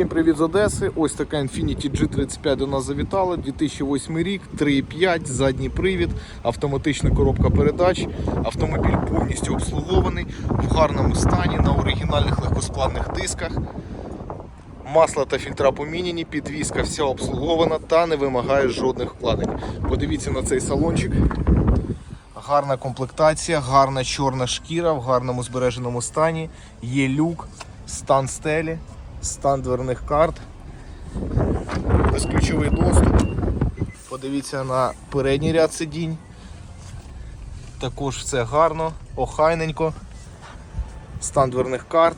Всім привіт з Одеси. Ось така Infiniti G35 до нас завітала. 2008 рік, 3.5, задній привід, автоматична коробка передач. Автомобіль повністю обслугований, в гарному стані, на оригінальних легкосплавних дисках. Масло та фільтра поміняні, підвізка вся обслугована та не вимагає жодних вкладень. Подивіться на цей салончик. Гарна комплектація, гарна чорна шкіра в гарному збереженому стані. Є люк, стан стелі, стан дверних карт, безключовий доступ. Подивіться на передній ряд сидінь. Також все гарно, охайненько. Стан карт.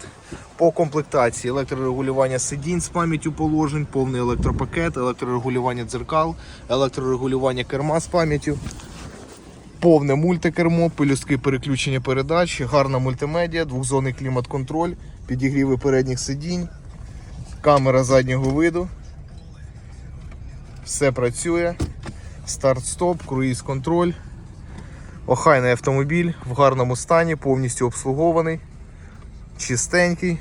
По комплектації електрорегулювання сидінь з пам'яттю положень, повний електропакет, електрорегулювання дзеркал, електрорегулювання керма з пам'яттю повне мультикермо, пелюстки переключення передач, гарна мультимедіа, двохзонний клімат-контроль, підігріви передніх сидінь, камера заднього виду. Все працює. Старт-стоп, круїз-контроль. Охайний автомобіль в гарному стані, повністю обслугований, чистенький.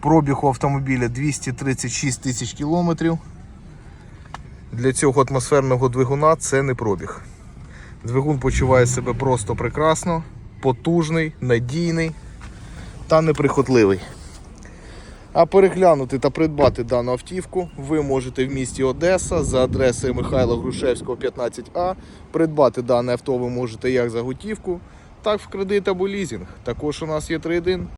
Пробіг у автомобіля 236 тисяч кілометрів. Для цього атмосферного двигуна це не пробіг. Двигун почуває себе просто прекрасно, потужний, надійний та неприхотливий. А переглянути та придбати дану автівку ви можете в місті Одеса за адресою Михайла Грушевського, 15А. Придбати дане авто ви можете як за готівку, так в кредит або лізинг. Також у нас є трейдин.